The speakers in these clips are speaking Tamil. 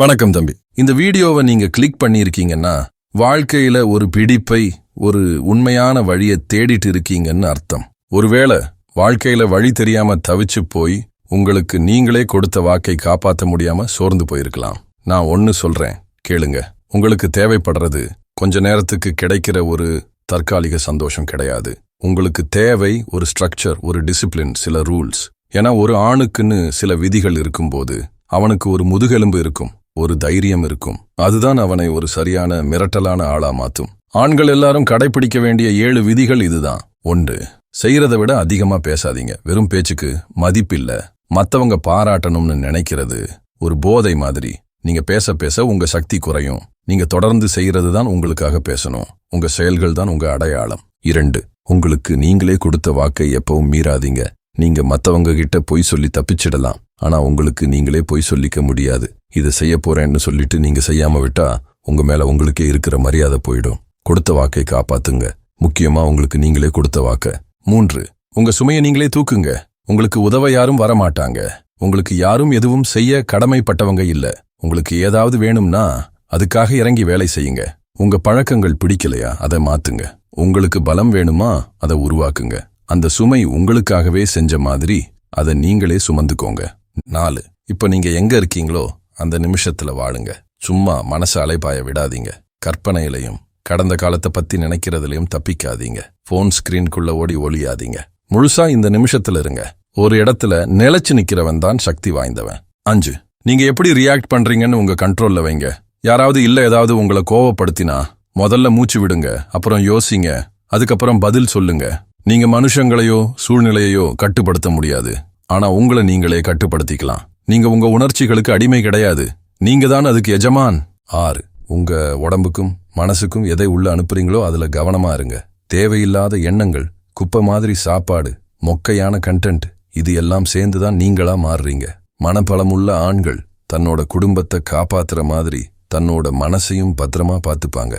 வணக்கம் தம்பி. இந்த வீடியோவை நீங்க கிளிக் பண்ணியிருக்கீங்கன்னா வாழ்க்கையில ஒரு பிடிப்பை ஒரு உண்மையான வழியை தேடிட்டு இருக்கீங்கன்னு அர்த்தம். ஒருவேளை வாழ்க்கையில வழி தெரியாம தவிச்சு போய் உங்களுக்கு நீங்களே கொடுத்த வாக்கை காப்பாத்த முடியாம சோர்ந்து போயிருக்கலாம். நான் ஒன்னு சொல்றேன் கேளுங்க. உங்களுக்கு தேவைப்படுறது கொஞ்ச நேரத்துக்கு கிடைக்கிற ஒரு தற்காலிக சந்தோஷம் கிடையாது. உங்களுக்கு தேவை ஒரு ஸ்ட்ரக்சர் ஒரு டிசிப்ளின் சில ரூல்ஸ் ஏன்னா ஒரு ஆணுக்குன்னு சில விதிகள் இருக்கும்போது அவனுக்கு ஒரு முதுகெலும்பு இருக்கும். ஒரு தைரியம் இருக்கும். அதுதான் அவனை ஒரு சரியான மிரட்டலான ஆளா மாத்தும். ஆண்கள் எல்லாரும் கடைபிடிக்க வேண்டிய ஏழு விதிகள் இதுதான். ஒன்று செய்யறதை விட அதிகமா பேசாதீங்க. வெறும் பேச்சுக்கு மதிப்பில்ல. மத்தவங்க பாராட்டணும்னு நினைக்கிறது ஒரு போதை மாதிரி. நீங்க பேச பேச உங்க சக்தி குறையும். நீங்க தொடர்ந்து செய்யறது தான் உங்களுக்காக பேசணும். உங்க செயல்கள் தான் உங்க அடையாளம். இரண்டு உங்களுக்கு நீங்களே கொடுத்த வாக்கை எப்பவும் மீறாதீங்க. நீங்க மத்தவங்க கிட்ட பொய் சொல்லி தப்பிச்சிடலாம். ஆனா உங்களுக்கு நீங்களே பொய் சொல்லிக்க முடியாது. இதை செய்ய போறேன்னு சொல்லிட்டு நீங்க செய்யாம விட்டா உங்க மேல உங்களுக்கே இருக்கிற மரியாதை போயிடும். கொடுத்த வாக்கை காப்பாத்துங்க. முக்கியமா உங்களுக்கு நீங்களே கொடுத்த வாக்க. மூன்று உங்க சுமையை நீங்களே தூக்குங்க. உங்களுக்கு உதவ யாரும் வரமாட்டாங்க. உங்களுக்கு யாரும் எதுவும் செய்ய கடமைப்பட்டவங்க இல்ல. உங்களுக்கு ஏதாவது வேணும்னா அதுக்காக இறங்கி வேலை செய்யுங்க. உங்க பழக்கங்கள் பிடிக்கலையா அதை மாத்துங்க. உங்களுக்கு பலம் வேணுமா அதை உருவாக்குங்க. அந்த சுமை உங்களுக்காகவே செஞ்ச மாதிரி அதை நீங்களே சுமந்துக்கோங்க. நாலு இப்ப நீங்க எங்க இருக்கீங்களோ அந்த நிமிஷத்துல வாழுங்க. சும்மா மனச அலைபாய விடாதீங்க. கற்பனையிலையும் கடந்த காலத்தை பத்தி நினைக்கிறதுலையும் தப்பிக்காதீங்க. போன் ஸ்கிரீனுக்குள்ள ஓடி ஒளியாதீங்க. முழுசா இந்த நிமிஷத்துல இருங்க. ஒரு இடத்துல நிலைச்சு நிக்கிறவன் தான் சக்தி வாய்ந்தவன். அஞ்சு நீங்க எப்படி ரியாக்ட் பண்றீங்கன்னு உங்க கண்ட்ரோல்ல வைங்க. யாராவது இல்ல ஏதாவது உங்களை கோவப்படுத்தினா முதல்ல மூச்சு விடுங்க. அப்புறம் யோசிங்க. அதுக்கப்புறம் பதில் சொல்லுங்க. நீங்க மனுஷங்களையோ சூழ்நிலையையோ கட்டுப்படுத்த முடியாது. ஆனா உங்களை நீங்களே கட்டுப்படுத்திக்கலாம். நீங்க உங்க உணர்ச்சிகளுக்கு அடிமை கிடையாது. நீங்க தான் அதுக்கு எஜமான். ஆறு உங்க உடம்புக்கும் மனசுக்கும் எதை உள்ள அனுப்புறீங்களோ அதுல கவனமா இருங்க. தேவையில்லாத எண்ணங்கள் குப்பை மாதிரி சாப்பாடு மொக்கையான கண்டென்ட் இது எல்லாம் சேர்ந்துதான் நீங்களா மாறுறீங்க. மனப்பலமுள்ள ஆண்கள் தன்னோட குடும்பத்தை காப்பாத்துற மாதிரி தன்னோட மனசையும் பத்திரமா பார்த்துப்பாங்க.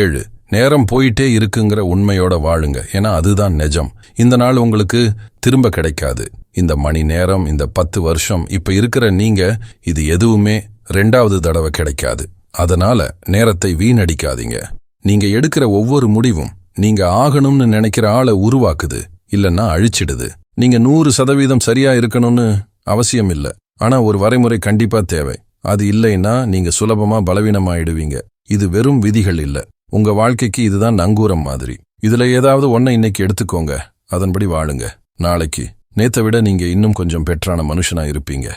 ஏழு நேரம் போயிட்டே இருக்குங்கிற உண்மையோட வாழுங்க. ஏன்னா அதுதான் நிஜம். இந்த நாள் உங்களுக்கு திரும்ப கிடைக்காது. இந்த மணி நேரம் இந்த பத்து வருஷம் இப்ப இருக்கிற நீங்க இது எதுவுமே ரெண்டாவது தடவை கிடைக்காது. அதனால நேரத்தை வீணடிக்காதீங்க. நீங்க எடுக்கிற ஒவ்வொரு முடிவும் நீங்க ஆகணும்னு நினைக்கிற ஆளை உருவாக்குது இல்லன்னா அழிச்சிடுது. நீங்க நூறு சதவீதம் சரியா இருக்கணும்னு அவசியம் இல்ல. ஆனா ஒரு வரைமுறை கண்டிப்பா தேவை. அது இல்லைன்னா நீங்க சுலபமா பலவீனமாயிடுவீங்க. இது வெறும் விதிகள் இல்ல. உங்க வாழ்க்கைக்கு இதுதான் நங்கூரம் மாதிரி. இதுல ஏதாவது ஒன்ன இன்னைக்கு எடுத்துக்கோங்க. அதன்படி வாழுங்க. நாளைக்கு. நேத்தை விட நீங்க இன்னும் கொஞ்சம் பெற்றான மனுஷனா இருப்பீங்க.